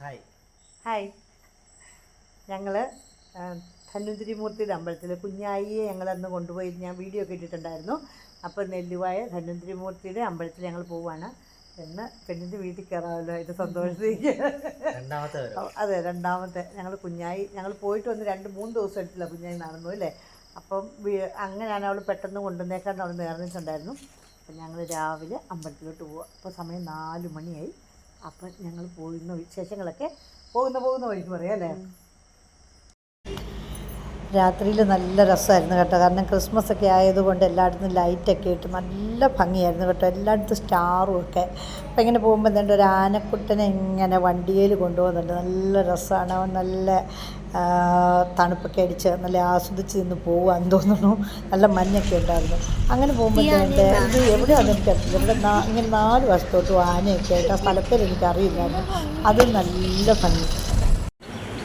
Hi hi ഞങ്ങൾ ധന്വന്തിരിമൂർത്തിയുടെ അമ്പലത്തിൽ കുഞ്ഞായിയെ ഞങ്ങൾ അന്ന് കൊണ്ടുപോയി ഞാൻ വീഡിയോ ഒക്കെ ഇട്ടിട്ടുണ്ടായിരുന്നു. അപ്പോൾ നെല്ലുവായ ധന്വന്തിരിമൂർത്തിയുടെ അമ്പലത്തിൽ ഞങ്ങൾ പോവാണ്. എന്ന് പെണ്ണിന്റെ വീട്ടിൽ കയറാമല്ലോ ഇത് സന്തോഷത്തേക്ക് രണ്ടാമത്തെ അതെ രണ്ടാമത്തെ. ഞങ്ങൾ കുഞ്ഞായി ഞങ്ങൾ പോയിട്ട് വന്ന് രണ്ട് മൂന്ന് ദിവസം എടുത്തില്ല കുഞ്ഞായി നടന്നു അല്ലേ? അപ്പം അങ്ങനെ ഞാൻ അവൾ പെട്ടെന്ന് കൊണ്ടുവന്നേക്കാൻ അവൾ നേർന്നിട്ടുണ്ടായിരുന്നു. അപ്പം ഞങ്ങൾ രാവിലെ അമ്പലത്തിലോട്ട് പോവുക അപ്പോൾ സമയം നാല് മണിയായി. അപ്പം ഞങ്ങൾ പോകുന്ന വിശേഷങ്ങളൊക്കെ പോകുന്ന പോകുന്ന വഴിക്ക് പറയാം അല്ലേ? രാത്രിയിൽ നല്ല രസമായിരുന്നു കേട്ടോ. കാരണം ക്രിസ്മസ് ഒക്കെ ആയതുകൊണ്ട് എല്ലായിടത്തും ലൈറ്റൊക്കെ ഇട്ട് നല്ല ഭംഗിയായിരുന്നു കേട്ടോ. എല്ലായിടത്തും സ്റ്റാറും ഒക്കെ. അപ്പം ഇങ്ങനെ പോകുമ്പോൾ എന്താ ഒരു ആനക്കുട്ടനെ ഇങ്ങനെ വണ്ടിയിൽ കൊണ്ടുപോകുന്നുണ്ട്. നല്ല രസമാണ്. അവൻ നല്ല തണുപ്പൊക്കെ അടിച്ച് നല്ല ആസ്വദിച്ച് നിന്ന് പോകാൻ തോന്നുന്നു. നല്ല മഞ്ഞൊക്കെ ഉണ്ടായിരുന്നു. അങ്ങനെ പോകുമ്പോൾ എന്താ ഇത് എവിടെയാണെന്ന് എനിക്കറിയില്ല. ഇവിടെ നാ- ഇങ്ങനെ നാല് വശത്തോട്ടും ആനയൊക്കെ ആയിട്ട് ആ സ്ഥലപ്പേര് എനിക്കറിയില്ലായിരുന്നു. അത് നല്ല ഭംഗി.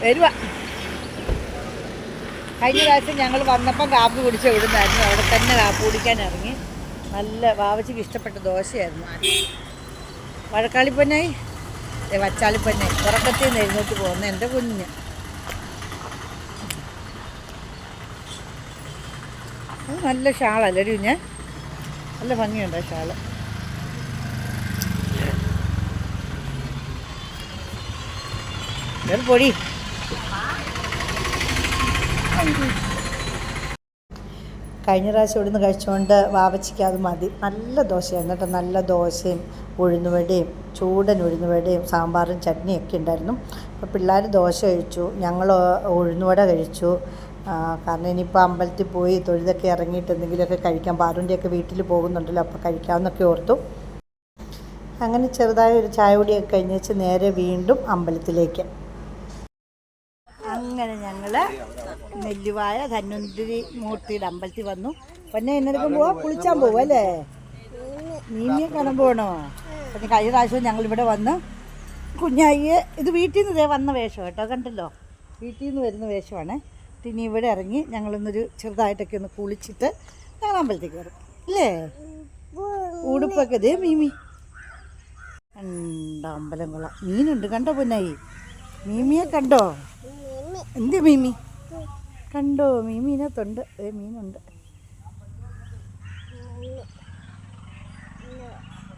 വരുവാ. കഴിഞ്ഞ പ്രാവശ്യം ഞങ്ങൾ വന്നപ്പം കാപ്പി കുടിച്ച് എവിടുന്നായിരുന്നു? അവിടെ തന്നെ കാപ്പ് കുടിക്കാൻ ഇറങ്ങി. നല്ല വാവച്ചിക്ക് ഇഷ്ടപ്പെട്ട ദോശയായിരുന്നു. വഴക്കാളിപ്പന്നായി ഏ വച്ചാളിപ്പന്നായി ഉറക്കത്തിൽ നിന്ന് എഴുന്നേറ്റ് പോകുന്ന എന്റെ കുഞ്ഞ്. നല്ല ഷാളല്ലേ ഞാൻ നല്ല ഭംഗിയുണ്ട് ആ ഷാൾ. ഒരു പൊടി. കഴിഞ്ഞ പ്രാവശ്യം ഇവിടുന്ന് കഴിച്ചുകൊണ്ട് വാവച്ചിക്ക് അത് മതി. നല്ല ദോശയായിരുന്നു കേട്ടോ. നല്ല ദോശയും ഉഴുന്നുവടയും ചൂടൻ ഉഴുന്നുവടയും സാമ്പാറും ചട്നിയൊക്കെ ഉണ്ടായിരുന്നു. അപ്പോൾ പിള്ളേർ ദോശ കഴിച്ചു. ഞങ്ങൾ ഉഴുന്നുവട കഴിച്ചു. കാരണം ഇനിയിപ്പോൾ അമ്പലത്തിൽ പോയി തൊഴുതൊക്കെ ഇറങ്ങിയിട്ട് എന്തെങ്കിലുമൊക്കെ കഴിക്കാം പാറുന്റെയൊക്കെ വീട്ടിൽ പോകുന്നുണ്ടല്ലോ അപ്പോൾ കഴിക്കാമെന്നൊക്കെ ഓർത്തു. അങ്ങനെ ചെറുതായ ഒരു ചായ കുടിയൊക്കെ കഴിഞ്ഞേച്ച് നേരെ വീണ്ടും അമ്പലത്തിലേക്ക്. അങ്ങനെ ഞങ്ങൾ നെല്ലുവായ ധന്വന്തിരി മൂർത്തിയുടെ അമ്പലത്തിൽ വന്നു. പിന്നെ എന്നെടുക്കും പോവാ? കുളിച്ചാൻ പോവും അല്ലേ? നീമിയെ കാണാൻ പോകണോ പിന്നെ കഴിഞ്ഞ പ്രാവശ്യം ഞങ്ങളിവിടെ വന്ന് കുഞ്ഞായിയെ ഇത് വീട്ടിൽ നിന്ന് ഇതേ വന്ന വേഷം കേട്ടോ കണ്ടല്ലോ? വീട്ടിൽ നിന്ന് വരുന്ന വേഷമാണ്. പിന്നെ ഇവിടെ ഇറങ്ങി ഞങ്ങളൊന്നൊരു ചെറുതായിട്ടൊക്കെ ഒന്ന് കുളിച്ചിട്ട് ഞങ്ങൾ അമ്പലത്തേക്ക് വരും അല്ലേ? ഉടുപ്പൊക്കെ ദേ മീമി. കണ്ട അമ്പലം കൊള്ളാം. മീനുണ്ട് കണ്ടോ പൊന്നായി? മീമിയെ കണ്ടോ? എന്ത് മീമി? കണ്ടോ മീമീനകത്തുണ്ട് ഏ മീനുണ്ട്.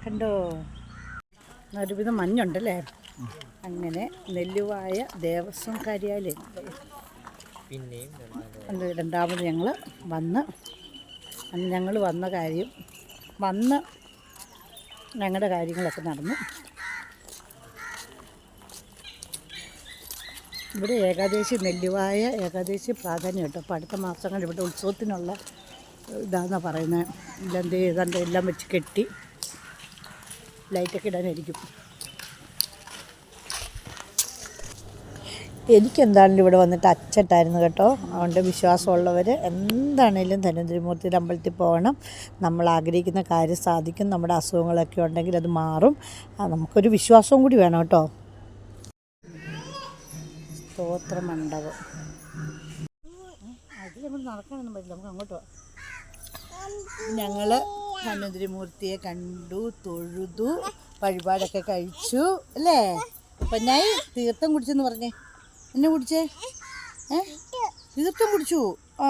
കണ്ടോ? ഒരുവിധം മഞ്ഞുണ്ടല്ലേ? അങ്ങനെ നെല്ലുവായ ദേവസ്വം കാര്യാലയം. പിന്നെയും രണ്ടാമത് ഞങ്ങൾ വന്ന് അന്ന് ഞങ്ങൾ വന്ന കാര്യം വന്ന് ഞങ്ങളുടെ കാര്യങ്ങളൊക്കെ നടന്നു. ഇവിടെ ഏകാദശി നെല്ലുവായ ഏകാദശി പ്രാധാന്യം കേട്ടോ. അപ്പോൾ അടുത്ത മാസങ്ങൾ ഇവിടെ ഉത്സവത്തിനുള്ള ഇതാണെന്നാണ് പറയുന്നത് ഇല്ലെന്ത് ഏതാണ്ട് എല്ലാം വെച്ച് കെട്ടി ലൈറ്റൊക്കെ ഇടാനായിരിക്കും. എനിക്കെന്താണെങ്കിലും ഇവിടെ വന്നിട്ട് അച്ചട്ടായിരുന്നു കേട്ടോ. അതുകൊണ്ട് വിശ്വാസമുള്ളവർ എന്താണേലും മൂർത്തി അമ്പലത്തിൽ പോകണം. നമ്മൾ ആഗ്രഹിക്കുന്ന കാര്യം സാധിക്കും. നമ്മുടെ അസുഖങ്ങളൊക്കെ ഉണ്ടെങ്കിൽ അത് മാറും. നമുക്കൊരു വിശ്വാസവും കൂടി വേണം കേട്ടോ. സ്തോത്ര മണ്ഡപം. അത് നമ്മൾ നടക്കാനൊന്നും പറ്റില്ല. നമുക്ക് അങ്ങോട്ട് കണ്ടു തൊഴുതു വഴിപാടൊക്കെ കഴിച്ചു അല്ലേ? പൊന്നായി തീർത്ഥം കുടിച്ചെന്ന് പറഞ്ഞേ. എന്നെ കുടിച്ചേ? ഏ? ഇതൊക്കെ കുടിച്ചു. ആ.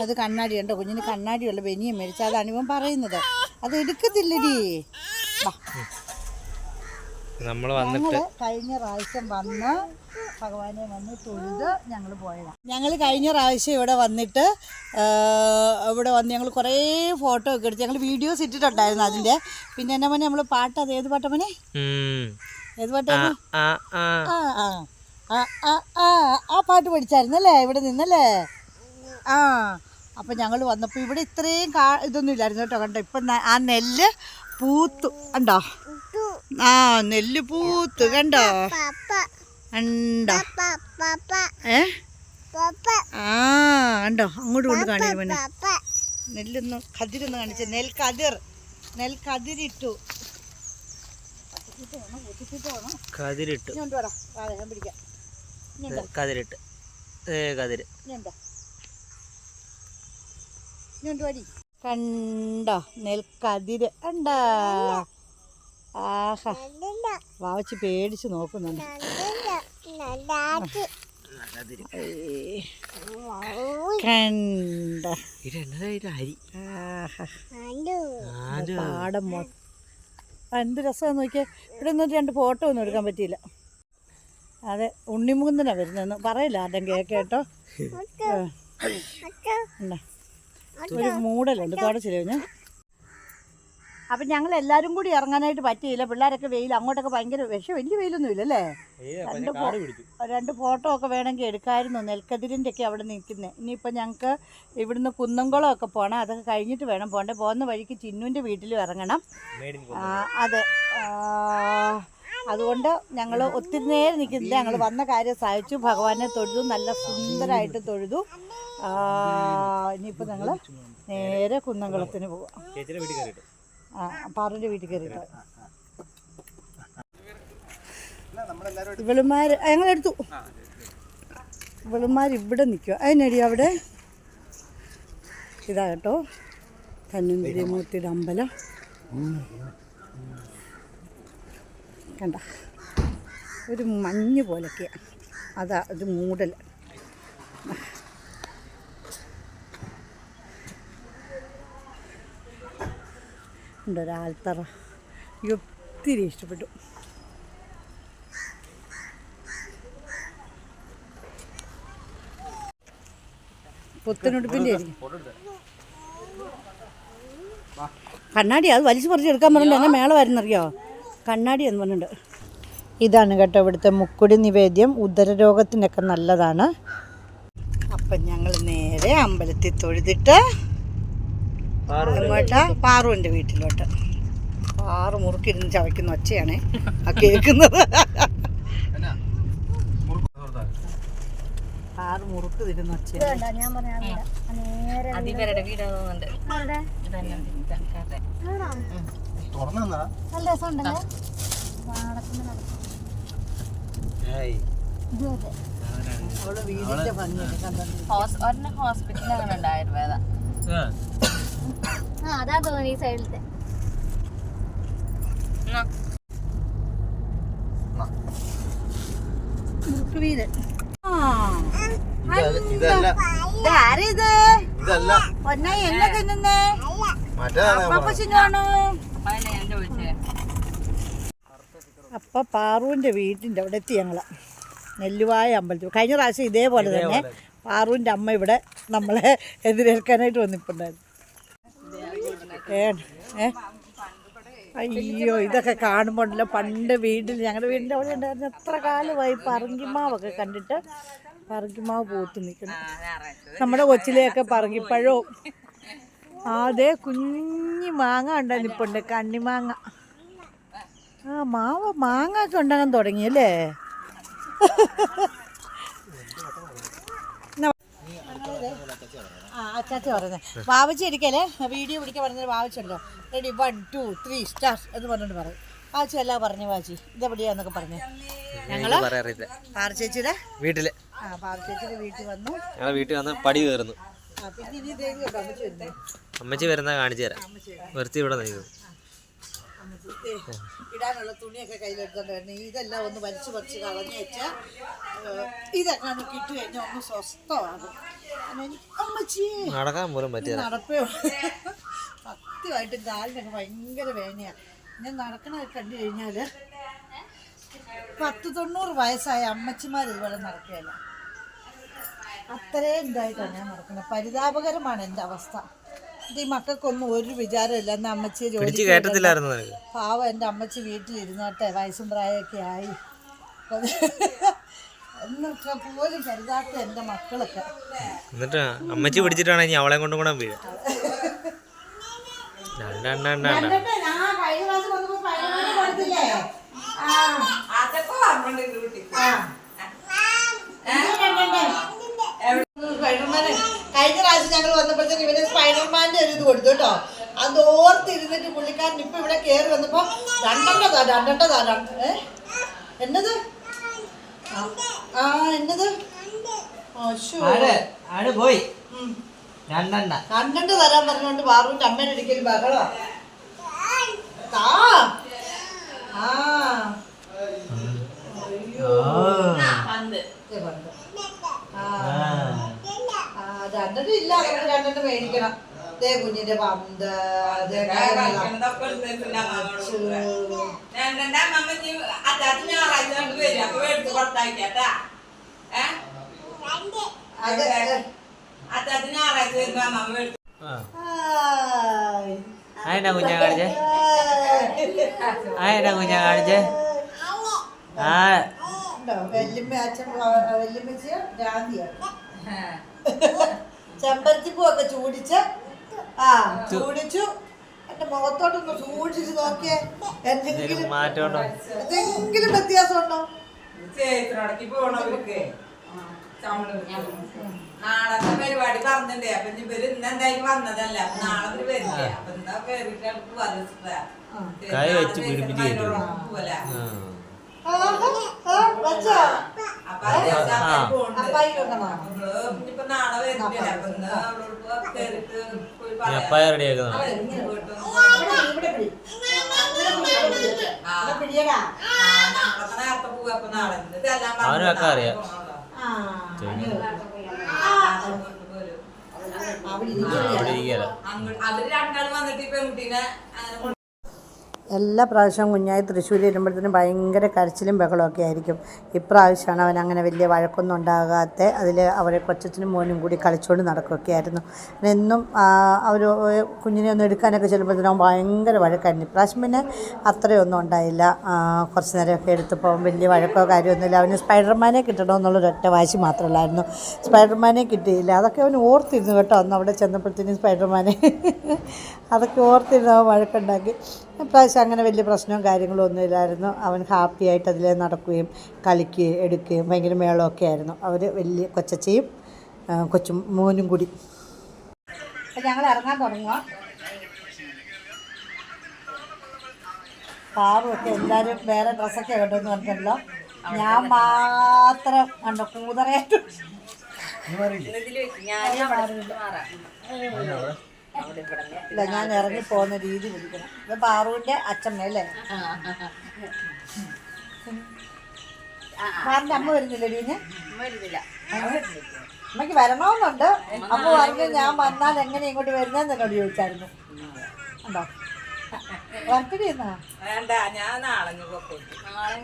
അത് കണ്ണാടി ഉണ്ടോ കുഞ്ഞിന് കണ്ണാടിയുള്ള ബനിയം മേടിച്ച. അതാണ് ഇവൻ പറയുന്നത്. അത് എടുക്കത്തില്ലടി. നമ്മൾ കഴിഞ്ഞ പ്രാവശ്യം വന്ന് ഭഗവാനെ വന്ന് തൊഴുത് ഞങ്ങൾ പോയതാണ് ഞങ്ങൾ കഴിഞ്ഞ പ്രാവശ്യം ഇവിടെ വന്നിട്ട് ഇവിടെ വന്ന് ഞങ്ങൾ കുറേ ഫോട്ടോ ഒക്കെ എടുത്ത് ഞങ്ങൾ വീഡിയോസ് ഇട്ടിട്ടുണ്ടായിരുന്നു അതിന്റെ പിന്നെ എന്നാ മോനെ നമ്മൾ പാട്ട് അത് ഏത് പാട്ടാ മോനെ? ഉം. ഏത് പാട്ടാണ് ആ ആ. ആ പാട്ട് പഠിച്ചായിരുന്നല്ലേ? ഇവിടെ നിന്നല്ലേ? ആ അപ്പം ഞങ്ങൾ വന്നപ്പോൾ ഇവിടെ ഇത്രയും കാ ഇതൊന്നും ഇല്ലായിരുന്നു കേട്ടോ. കണ്ടോ ഇപ്പം ആ നെല്ല് പൂത്തു കണ്ടോ? ആ നെല്ല് പൂത്തു കണ്ടോ? കണ്ടോ? ഏ? ആ കണ്ടോ? അങ്ങോട്ട് കൊണ്ട് കാണിക്കുമോ നെല്ലൊന്ന് കതിരൊന്ന് കാണിച്ച. നെൽ കതിർ നെൽ കതിരിട്ടു കതിരിട്ടു പിടിക്കാം. ഉണ്ടോ കതിരിട്ട്. കതിര്. കണ്ടോ? നെൽക്കതിര്. ഉണ്ടാ ആഹാ. വാവച്ചി പേടിച്ച് നോക്കുന്നുണ്ട്. എന്ത് രസമാണെന്ന് നോക്കിയാൽ ഇവിടെ ഒന്നും രണ്ട് ഫോട്ടോ ഒന്നും എടുക്കാൻ പറ്റിയില്ല. അതെ ഉണ്ണിമുകുന്ദനാ വരുന്നതെന്ന് പറയില്ല ആദ്യം കേട്ടോ? ഒരു മൂടലുണ്ട് തുടച്ചില്ല ഞാൻ അപ്പം ഞങ്ങൾ എല്ലാരും കൂടി ഇറങ്ങാനായിട്ട് പറ്റിയില്ല. പിള്ളേരൊക്കെ വെയിൽ അങ്ങോട്ടൊക്കെ ഭയങ്കര വിഷം. വലിയ വെയിലൊന്നും ഇല്ലല്ലേ? രണ്ട് കാട് പിടിച്ചു. രണ്ട് ഫോട്ടോ ഒക്കെ വേണമെങ്കിൽ എടുക്കാമായിരുന്നു നെൽക്കതിരിന്റെ ഒക്കെ അവിടെ നിൽക്കുന്നത് ഇനിയിപ്പോൾ ഞങ്ങൾക്ക് ഇവിടുന്ന് കുന്നംകുളമൊക്കെ പോകണം അതൊക്കെ കഴിഞ്ഞിട്ട് വേണം പോകണ്ടേ. പോകുന്ന വഴിക്ക് ചിന്നുവിന്റെ വീട്ടിലും ഇറങ്ങണം. അതെ. അതുകൊണ്ട് ഞങ്ങൾ ഒത്തിരി നേരം നിൽക്കുന്നില്ല ഞങ്ങൾ വന്ന കാര്യം സഹിച്ചു. ഭഗവാനെ തൊഴുതു. നല്ല സുന്ദരമായിട്ട് തൊഴുതു. ഇനിയിപ്പോൾ ഞങ്ങൾ നേരെ കുന്നംകുളത്തിന് പോവാം. ആ പാറുവിന്റെ വീട്ടിൽ കയറിയിട്ട്. ഇവളുമാർ ഞങ്ങളെടുത്തു ഇവളുമാർ ഇവിടെ നിൽക്കുക അതിനടി അവിടെ? ഇതാ കേട്ടോ. കന്നുന്തിരി മൂർത്തിയുടെ അമ്പലം. കണ്ട. ഒരു മഞ്ഞ് പോലൊക്കെയാണ് അതാ ഒരു മൂടൽ ഉണ്ട് ഒത്തിരി ഇഷ്ടപ്പെട്ടു. പുത്തനുടുപ്പിന്റെ കണ്ണാടി അത് വലിച്ചു പറിച്ചെടുക്കാൻ പറഞ്ഞിട്ട് എന്നെ മേള വരുന്നറിയോ? കണ്ണാടി എന്ന് പറഞ്ഞിട്ടുണ്ട്. ഇതാണ് കേട്ടോ ഇവിടുത്തെ മുക്കുടി നിവേദ്യം. ഉദരരോഗത്തിനൊക്കെ നല്ലതാണ്. അപ്പം ഞങ്ങൾ നേരെ അമ്പലത്തിൽ തൊഴുതിട്ട് അങ്ങോട്ടാ പാറുവിന്റെ വീട്ടിലോട്ട്. പാറു മുറുക്കിരുന്ന് ചവയ്ക്കുന്ന ഒച്ചയാണ് ആ കേൾക്കുന്നത്. പാറു മുറുക്ക്. തിരുന്ന ഒച്ചയാണ്. അതിവരുടെ വീട് തോന്നുന്നുണ്ട് നല്ല രസമുണ്ടല്ലേ? ഏയ്. അവൾ വീടിന്റെ ഭംഗിയൊക്കെ കണ്ടോണ്ടിരിക്കും ഒരെണ്ണം ഹോസ്പിറ്റലിലാണ് ഉണ്ട് ആയുർവേദ ആ. ആ അതാ തോന്നുന്നു ഈ സൈഡിലത്തെ. മുറുക്ക് വീട് ആ. ഇതല്ല പൊന്നായി എന്നെ തിന്നുന്നേ. മറ്റേതാണ് ഞാൻ അപ്പൊ ചിന്നാണോ അതല്ലേ ഞാൻ ചോദിച്ചേ അപ്പൊ പാറുവിന്റെ വീട്ടിന്റെ അവിടെ എത്തി ഞങ്ങൾ നെല്ലുവായ അമ്പലത്തിൽ. കഴിഞ്ഞ പ്രാവശ്യം ഇതേപോലെ തന്നെ പാറുവിന്റെ അമ്മ ഇവിടെ നമ്മളെ എതിരേൽക്കാനായിട്ട് വന്നിട്ടുണ്ടായിരുന്നു. ഏ അയ്യോ ഇതൊക്കെ കാണുമ്പോണ്ടല്ലോ. പണ്ട് വീട്ടിൽ ഞങ്ങളുടെ വീടിന്റെ അവിടെ ഉണ്ടായിരുന്നു എത്ര കാലമായി പറങ്കിമാവൊക്കെ കണ്ടിട്ട് പറങ്കിമാവ് പൂത്ത് നിൽക്കുന്നു. നമ്മുടെ കൊച്ചിലെയൊക്കെ പറങ്കിപ്പഴവും. അതേ കുഞ്ഞി മാങ്ങ ഉണ്ടായി ഉണ്ട് കണ്ണിമാങ്ങ. ആ മാവ് മാങ്ങ ഒക്കെ ഉണ്ടാകാൻ തുടങ്ങിയല്ലേ ആ അച്ചാച്ചി പറയുന്നത് വാവച്ചി ഇരിക്കല്ലേ? വീഡിയോ പിടിക്കാൻ പറഞ്ഞത് വാവച്ചുണ്ടോ ready one two three start എന്ന് പറഞ്ഞിട്ട് പറയും. വാവച്ചി അല്ല പറഞ്ഞു വാച്ചി ഇതെവിടെയാന്നൊക്കെ പറഞ്ഞു. ഞങ്ങൾ പാർച്ചേച്ചിയുടെ പാറച്ചേച്ചിയുടെ? വീട്ടിൽ. ആ പാറച്ചേച്ചിയുടെ വീട്ടിൽ വന്നു. ഞങ്ങളെ വീട്ടിൽ വന്ന് പടി കയറുന്നു. അമ്മച്ചി വരുന്ന? കാണിച്ചു തരാം. വെറുതെ ഇവിടെ നിൽക്കും ഏ, ഇടാനുള്ള തുണിയൊക്കെ കയ്യിലെടുത്തോണ്ട് വരണം. ഇതെല്ലാം ഒന്ന് വലിച്ചു പറിച്ച് കളഞ്ഞു വെച്ചാൽ ഇതൊക്കെ നമുക്ക് ഇട്ട് കഴിഞ്ഞാൽ ഒന്ന് സ്വസ്ഥമാകും. അമ്മച്ചി നടക്കാൻ പോലും പറ്റിയ നടപ്പേ. സത്യമായിട്ടും കാലിനൊക്കെ ഭയങ്കര വേനയാണ് ഞാൻ നടക്കണതൊക്കെ കണ്ടു കഴിഞ്ഞാൽ പത്ത് തൊണ്ണൂറ് വയസ്സായ അമ്മച്ചിമാർ ഇതുപോലെ നടക്കുകയല്ല അത്രയും ഇതായിട്ടാണ് ഞാൻ നടക്കുന്നത്. പരിതാപകരമാണ് എന്റെ അവസ്ഥ. ഈ മക്കൾക്കൊന്നും ഒരു വിചാരമില്ല എന്നാൽ അമ്മച്ചിയെ പിടിച്ച് ജോലി കയറ്റത്തില്ലായിരുന്നു നിനക്ക്? പാവം എന്റെ അമ്മച്ചി വീട്ടിലിരുന്നോട്ടെ വയസ്സും പ്രായമൊക്കെ ആയി എന്നൊക്കെ പോലും കരുതാത്ത എന്റെ മക്കളൊക്കെ. എന്നിട്ട് അമ്മച്ചി പിടിച്ചിട്ടാണ് ഇനി അവളെ കൊണ്ടും കൂടെ വീഴും. രണ്ടെണ്ണ കണ്ടിട്ട് ഞാൻ കഴിഞ്ഞ പ്രാവശ്യം വന്നപ്പോ പതിനൊന്നിന് കൊടുത്തില്ലേ? ആ. ആ. ഇത് കണ്ടോണ്ടേ? സ്പൈഡർമാന് കഴിഞ്ഞ പ്രാവശ്യം ഞങ്ങൾ വന്നപ്പോഴത്തേക്ക് ഇവർ സ്പൈഡർമാന്റെ ഒരു ഇത് കൊടുത്തു കേട്ടോ. അത് ഓർത്തിരുന്നിട്ട് പുള്ളിക്കാരൻ ഇപ്പൊ ഇവിടെ കയറി വന്നപ്പോ രണ്ടെണ്ണതാ രണ്ടെണ്ണതാ രണ്ട് ഏ? എന്നത്? ആ. എന്നത്? പോയി. രണ്ടെണ്ണ. തരാൻ പറഞ്ഞോണ്ട് ബാറുവിന്റെ അമ്മേനെ ഒരിക്കലും ബഹളമാ. താ. ആ. പന്ത്. ആ. ആ, ഇല്ല. നമുക്ക് മേടിക്കണം. ദേ കുഞ്ഞിന്റെ പന്ത് ദേ കാര്യങ്ങളാ. അത് ആയ്. അതെന്നാ കുഞ്ഞാ കാണിച്ചേ? അതെന്നാ കുഞ്ഞാ കാണിച്ചേ? ആ? വല്യമ്മ അച്ഛൻ വല്യമ്മച്ചിയ? ഗാന്ധിയാണ് ചെമ്പരത്തിപ്പൂവൊക്കെ ചൂടിച്ച് ആ ചൂടിച്ചു. എന്റെ മുഖത്തോട്ടൊന്ന് സൂക്ഷിച്ച് നോക്കിയേ. എന്തെങ്കിലും എന്തെങ്കിലും മാറ്റം ഉണ്ടോ എന്തെങ്കിലും വ്യത്യാസം ഉണ്ടോ ചേത്രടക്ക് പോണവർക്ക് നാളത്തെ പരിപാടി പറഞ്ഞിട്ടേ? അപ്പൊ ഇനി ഇവർ ഇന്ന് എന്തായാലും വന്നതല്ല. നാളെ ഇവർ വരില്ലേ? അപ്പൊ എന്താ കേറിട്ട് അവർക്ക് അപ്പായി വെക്കണോ? നമ്മൾ ഇനിയിപ്പോ നാളെ വരില്ലേ അപ്പൊ ഇന്ന് അവളോട് കേറിട്ട് പോയി നീ പറയാം അപ്പായ റെഡിയാക്കുന്നത് അവർ ഇങ്ങ് പോയിട്ട് ഇവിടെ പിടി, ഇവിടെ പിടി. ആ. ഇവിടെ പിടിയടാ. ആ, ഞങ്ങളൊക്കെ നേരത്തെ പോവാ അപ്പൊ നാളെ ഇന്ന് ഇതെല്ലാം അവനും ഒക്കെ അറിയാം. അവിടെ ഇരിക്കല അവർ രണ്ടാളും വന്നിട്ട് പെൺകുട്ടീനെ എല്ലാ പ്രാവശ്യവും കുഞ്ഞായി തൃശ്ശൂർ വരുമ്പോഴത്തേനും ഭയങ്കര കരച്ചിലും ബഹളമൊക്കെ ആയിരിക്കും. ഇപ്രാവശ്യമാണ് അവൻ അങ്ങനെ വലിയ വഴക്കൊന്നും ഉണ്ടാകാത്ത അതിൽ അവരെ കൊച്ചച്ഛനും മോനും കൂടി കളിച്ചുകൊണ്ട് നടക്കുകയൊക്കെ ആയിരുന്നു. എന്നും അവർ കുഞ്ഞിനെ ഒന്ന് എടുക്കാനൊക്കെ ചെല്ലുമ്പോഴത്തേനും ഭയങ്കര വഴക്കായിരുന്നു. ഇപ്രാവശ്യം പിന്നെ അത്രയൊന്നും ഉണ്ടായില്ല. കുറച്ച് നേരമൊക്കെ എടുത്തപ്പോൾ വലിയ വഴക്കോ കാര്യമൊന്നുമില്ല അവന് സ്പൈഡർമാനെ കിട്ടണമെന്നുള്ളൊരു ഒറ്റ വാശി മാത്രമല്ലായിരുന്നു സ്പൈഡർമാനെ കിട്ടിയില്ല. അതൊക്കെ അവൻ ഓർത്തിരുന്നു കേട്ടോ. അന്ന് അവിടെ ചെന്നപ്പോഴത്തേനും സ്പൈഡർമാനെ. അതൊക്കെ ഓർത്തിരുന്നു അവൻ വഴക്കുണ്ടാക്കി. ഇപ്രാവശ്യം അങ്ങനെ വലിയ പ്രശ്നവും കാര്യങ്ങളും ഒന്നുമില്ലായിരുന്നു. അവൻ ഹാപ്പി ആയിട്ട് അതിൽ നടക്കുകയും കളിക്കുകയും എടുക്കുകയും ഭയങ്കര മേളമൊക്കെ ആയിരുന്നു. അവർ വലിയ കൊച്ചച്ചയും കൊച്ചു മോനും കൂടി. അപ്പം ഞങ്ങൾ ഇറങ്ങാൻ തുടങ്ങുക പാറുമൊക്കെ എല്ലാവരും വേറെ ഡ്രസ്സൊക്കെ കണ്ടെന്ന് പറഞ്ഞല്ലോ ഞാൻ മാത്രം കണ്ടു കൂതറയായിട്ട്. ഞാൻ ഇല്ല ഞാൻ ഇറങ്ങി പോകുന്ന രീതി പിടിക്കണം ഇത് പാറുവിന്റെ അച്ഛമ്മ അല്ലേ? പാറിന്റെ അമ്മ വരുന്നില്ല വീഞ്ഞ്? അമ്മയ്ക്ക് വരണമെന്നുണ്ട്. അമ്മ പറഞ്ഞു ഞാൻ വന്നാൽ എങ്ങനെ ഇങ്ങോട്ട് വരുന്നതെന്ന് എന്നോട് ചോദിച്ചായിരുന്നു. ഉണ്ടോ? വർക്കടി എന്നാ വേണ്ട ഞാൻ നാളെ. നാളെ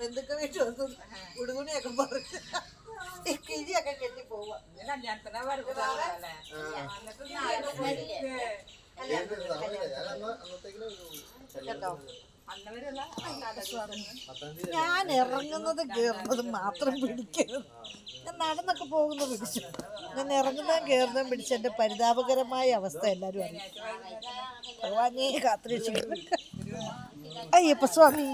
ബന്ധുക്കൾ വീട്ടിൽ വന്നു ഉടുകുണിയൊക്കെ ഈ കിഴിയൊക്കെ കെട്ടി പോവാ. ഞാൻ ഇറങ്ങുന്നത് കയറുന്നതും മാത്രം പിടിക്കരുത്. ഞാൻ നടന്നൊക്കെ പോകുന്നത് പിടിച്ചു. ഞാൻ ഇറങ്ങുന്നതും കയറുന്നതും പിടിച്ച എന്റെ പരിതാപകരമായ അവസ്ഥ എല്ലാവരും അറിയാം. ഭഗവാനെ കാത്തിരക്ഷിക്കുന്നു അയ്യപ്പ സ്വാമി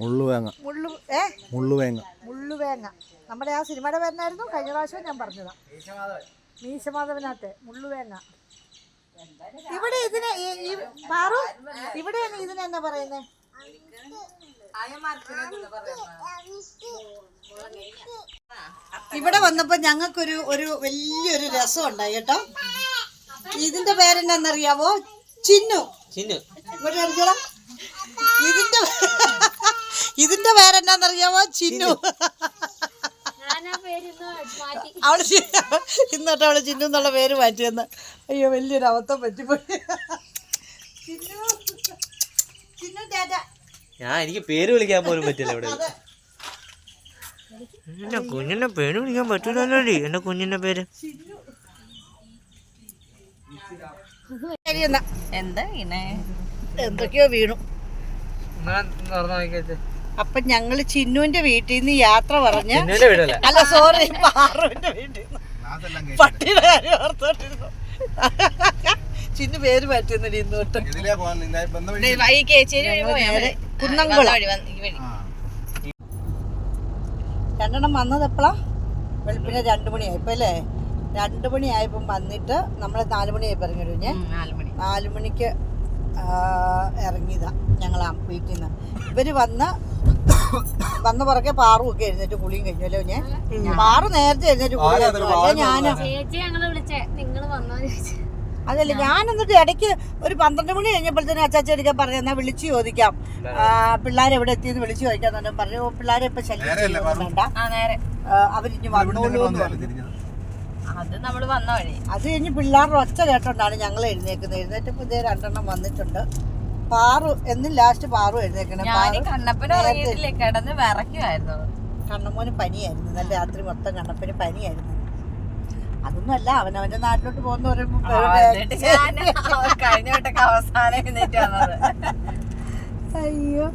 മുള്ളുവേങ്ങ. മുള്ളു ഏ? മുള്ളുവേങ്ങ. മുള്ളുവേങ്ങ. നമ്മുടെ ആ സിനിമയുടെ പേരനായിരുന്നു കഴിഞ്ഞ പ്രാവശ്യം ഞാൻ പറഞ്ഞതാ. മീശമാധവനകത്തെ മുള്ളുവേങ്ങ. ഇവിടെ ഇതിനെ പാറു ഇവിടെ ഇതിനെ എന്നാ പറയുന്നത് ഇവിടെ വന്നപ്പോ ഞങ്ങൾക്കൊരു ഒരു വലിയൊരു രസം ഉണ്ടായി കേട്ടോ. ഇതിന്റെ പേരെന്നാന്നറിയാവോ ചിന്നു. ചിന്നു. ഇവിടെ അറിഞ്ഞോളാം ഇതിന്റെ ഇതിന്റെ പേരെന്നാന്നറിയാവോ? ചിന്നു. അവൾ ഇന്നിട്ട് ഇന്നോട്ട് അവൾ ചിന്നു എന്നുള്ള പേര് മാറ്റിയെന്ന്. അയ്യോ വലിയൊരു അബദ്ധം പറ്റിപ്പോയി. ചിന്നു. ചിന്നു ടാറ്റ. ഞാൻ എനിക്ക് പേര് വിളിക്കാൻ പോലും പറ്റില്ല ഇവിടെ. എന്റെ കുഞ്ഞിന്റെ പേര് വിളിക്കാൻ പറ്റൂലല്ലോ എന്റെ കുഞ്ഞിന്റെ പേര്. എന്താ ഇങ്ങനെ എന്തൊക്കെയോ വീണു. അപ്പൊ ഞങ്ങൾ ചിന്നുവിന്റെ വീട്ടിൽ നിന്ന് യാത്ര പറഞ്ഞ് അല്ല സോറി പാറുവിന്റെ വീട്ടിൽ നിന്ന് പട്ടിയുടെ കാര്യം ഓർത്തോട്ടിരുന്നു ചിന്നു പേര് പറ്റുന്നില്ല ഇന്ന് തൊട്ട്. ഇതിലേ പോകാൻ നിന്നെ ബന്ധം വഴി വൈകേച്ചേരി വഴി പോയാൽ നേരെ കുന്നംകുളം. രണ്ടെണ്ണം വന്നത് എപ്പോഴാ വെളുപ്പിനെ രണ്ടു മണിയായി ഇപ്പൊ അല്ലേ? രണ്ടു മണിയായപ്പം വന്നിട്ട് നമ്മൾ നാലുമണിയായി പറഞ്ഞു നാല് മണിക്ക് ആ, ഇറങ്ങിയതാ ഞങ്ങൾ ആ വീട്ടിൽ നിന്ന് ഇവർ വന്ന് വന്ന പുറകെ പാറു ഒക്കെ എഴുന്നേറ്റ് കുളിയും കഴിഞ്ഞല്ലോ അല്ലേ ഞാൻ പാറു നേരത്തെ എഴുന്നേറ്റ് കുളി ഞാൻ അതല്ല ഞാൻ എന്നിട്ട് ഇടയ്ക്ക് ഒരു പന്ത്രണ്ട് മണി കഴിഞ്ഞപ്പോഴത്തേനും അച്ചാച്ച എടുക്കാൻ പറഞ്ഞു എന്നാ വിളിച്ചു ചോദിക്കാം. പിള്ളേരെ എവിടെ എത്തിയെന്ന് വിളിച്ചു ചോദിക്കാൻ പറഞ്ഞു "ഓ, പിള്ളേരെ ഇപ്പൊ ശല്യം വേണ്ട അവരിഞ്ഞ് വന്നോളൂ എന്ന് പറഞ്ഞു. അത് നമ്മൾ വന്ന വഴി. അത് കഴിഞ്ഞ് പിള്ളേരുടെ ഒച്ച കേട്ടോണ്ടാണ് ഞങ്ങൾ എഴുന്നേക്കുന്നത്. എഴുന്നേറ്റപ്പോൾ ഇതേ രണ്ടെണ്ണം വന്നിട്ടുണ്ട്. പാറു എന്നും ലാസ്റ്റ് പാറു എഴുന്നേക്കണേ. കിടന്ന് വിറയ്ക്കുമായിരുന്നു കണ്ണമ്മോന് പനിയായിരുന്നു. ഇന്നലെ രാത്രി മൊത്തം കണ്ണപ്പന് പനിയായിരുന്നു. അതൊന്നും അവൻ അവന്റെ നാട്ടിലോട്ട് പോകുന്ന പറയുമ്പോ കഴിഞ്ഞ വട്ടൊക്കെ അവസാനം എഴുന്നേറ്റ് വന്നത്. അയ്യോ.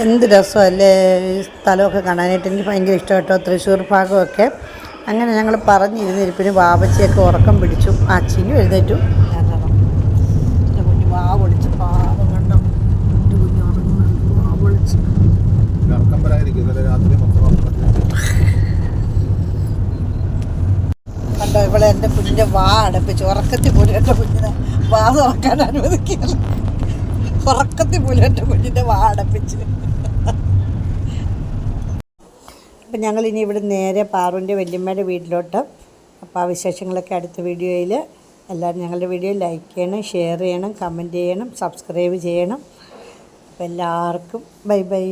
എന്ത് രസമല്ലേ ഈ സ്ഥലമൊക്കെ കാണാനായിട്ട്. എനിക്ക് ഭയങ്കര ഇഷ്ടം കേട്ടോ തൃശ്ശൂർ ഭാഗമൊക്കെ. അങ്ങനെ ഞങ്ങൾ പറഞ്ഞിരുന്നിരിപ്പിന് വാവച്ചിയൊക്കെ ഉറക്കം പിടിച്ചു. അച്ഛനും എഴുന്നേറ്റു. എന്റെ കുഞ്ഞ് വാ പൊളിച്ച് പാവം കണ്ടോ. എന്റെ കുഞ്ഞ് ഉറങ്ങുന്നുണ്ട് വാ പൊളിച്ച്. വരാതിരിക്കും ഇന്നലെ രാത്രി മൊത്തം. കണ്ടോ ഇവിടെ എന്റെ കുഞ്ഞിന്റെ വാ അടപ്പിച്ചു. ഉറക്കത്തിൽ പോലും എന്റെ കുഞ്ഞിനെ വാ തുറക്കാൻ അനുവദിക്കില്ല. ഉറക്കത്തിൽ പോലും എന്റെ കുഞ്ഞിന്റെ വാടപ്പിച്ച്. അപ്പം ഞങ്ങൾ ഇനി ഇവിടെ നേരെ പാറുവിന്റെ വല്യമ്മയുടെ വീട്ടിലോട്ട്. അപ്പോൾ ആ വിശേഷങ്ങളൊക്കെ അടുത്ത വീഡിയോയിൽ എല്ലാവരും ഞങ്ങളുടെ വീഡിയോ ലൈക്ക് ചെയ്യണം ഷെയർ ചെയ്യണം കമന്റ് ചെയ്യണം സബ്സ്ക്രൈബ് ചെയ്യണം. അപ്പോൾ എല്ലാവർക്കും ബൈ ബൈ.